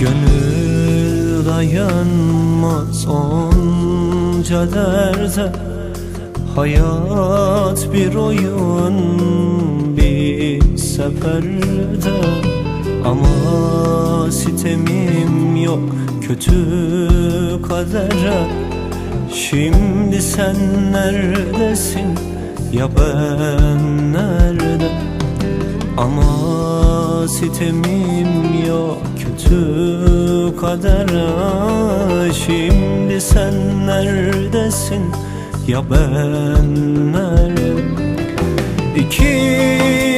Gönül dayanmaz onca derde. Hayat bir oyun bir seferde. Ama sitemim yok kötü kadere. Şimdi sen neredesin? Ya ben nerede? Ama sitemim yok kötü kadere Şimdi sen neredesin? Ya ben nerede? İki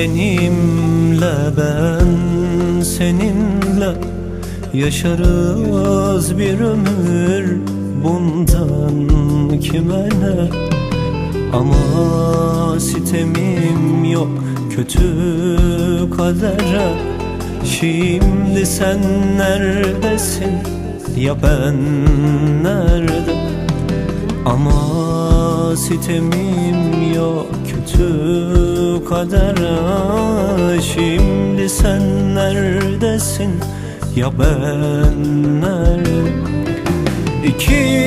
benimle ben seninle Yaşarız bir ömür. Bundan kime ne? Ama sitemim yok kötü kadere. Şimdi sen neredesin? Ya ben nerede? Ama sitemim yok kötü kadere. Şimdi sen neredesin? Ya ben nerede? İki